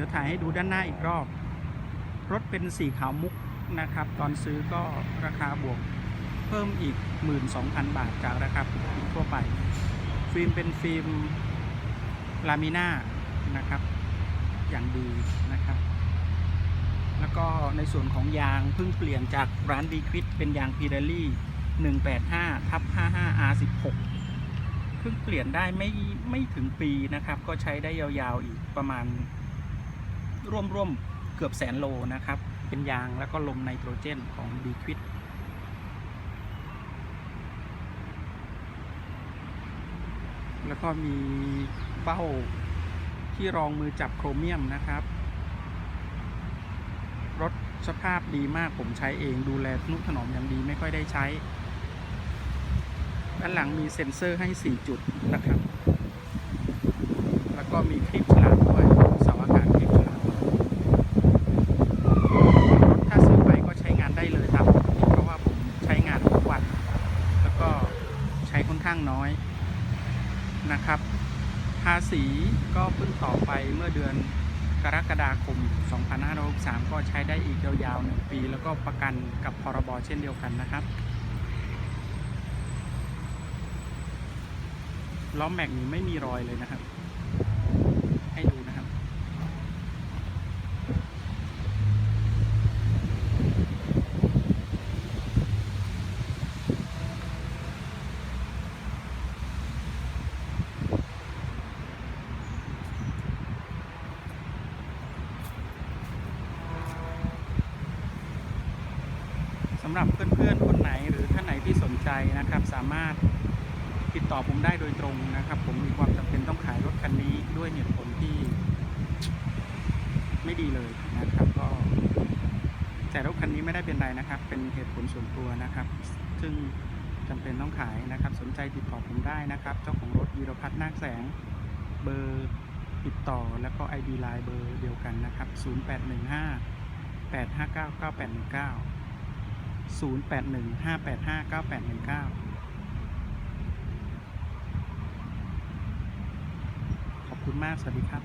ดี๋ยวถ่ายให้ดูด้านหน้าอีกรอบ รถเป็นสีขาวมุกนะครับ ตอนซื้อก็ราคาบวกเพิ่มอีก 12,000 บาทจากราคาปกติทั่วไป ฟิล์มเป็นฟิล์มลามิน่านะครับ อย่างดีนะครับ แล้วก็ในส่วนของยางเพิ่งเปลี่ยนจากร้านดีควิดเป็นยางพีเรลี่185ทับ55 R16 เพิ่งเปลี่ยนได้ไม่ไม่ถึงปีนะครับ ก็ใช้ได้ยาวๆอีกประมาณ ร่วมๆเกือบแสนโลนะครับ เป็นยางแล้วก็ลมไนโตรเจนของดีควิดแล้วก็มีเป้าที่รองมือจับโครเมียมนะครับ รถสภาพดีมากผมใช้เองดูแลนุถนอมอย่างดีไม่ค่อยได้ใช้ ด้านหลังมีเซ็นเซอร์ให้ 4 จุดนะครับ แล้วก็มีคลิปฉลากด้วยเสาอากาศคลิปฉลากรถถ้าซื้อไปก็ใช้งานได้เลยครับ เพราะว่าผมใช้งานทุกวัน แล้วก็ใช้ค่อนข้างน้อย นะครับภาษีก็เพิ่งต่อไปเมื่อเดือนกรกฎาคม 2563 ก็ใช้ได้อีกยาวๆ 1 ปี แล้วก็ประกันกับพรบเช่นเดียวกันนะครับ ล้อแม็กนี้ไม่มีรอยเลยนะครับ ให้ดูนะครับ สำหรับเพื่อนๆ คนไหนหรือท่านไหนที่ส นใจนะครับ สามารถติดต่อผมได้โดยตรงนะครับ ผมมีความจำเป็นต้องขายรถคันนี้ด้วยเหตุผลที่ ไม่ดีเลยนะครับ ก็แต่รถคันนี้ไม่ได้เป็นไรนะครับ เป็นเหตุผลส่วนตัวนะครับ ซึ่งจำเป็นต้องขายนะครับ สนใจติดต่อผมได้นะครับ เจ้าของรถวีรพัฒน์นาคแสง เบอร์ติดต่อแล้วก็ ID ไลน์เบอร์เดียวกันนะครับ 0815 859 9819 0815859819 ขอบคุณมาก สวัสดีครับ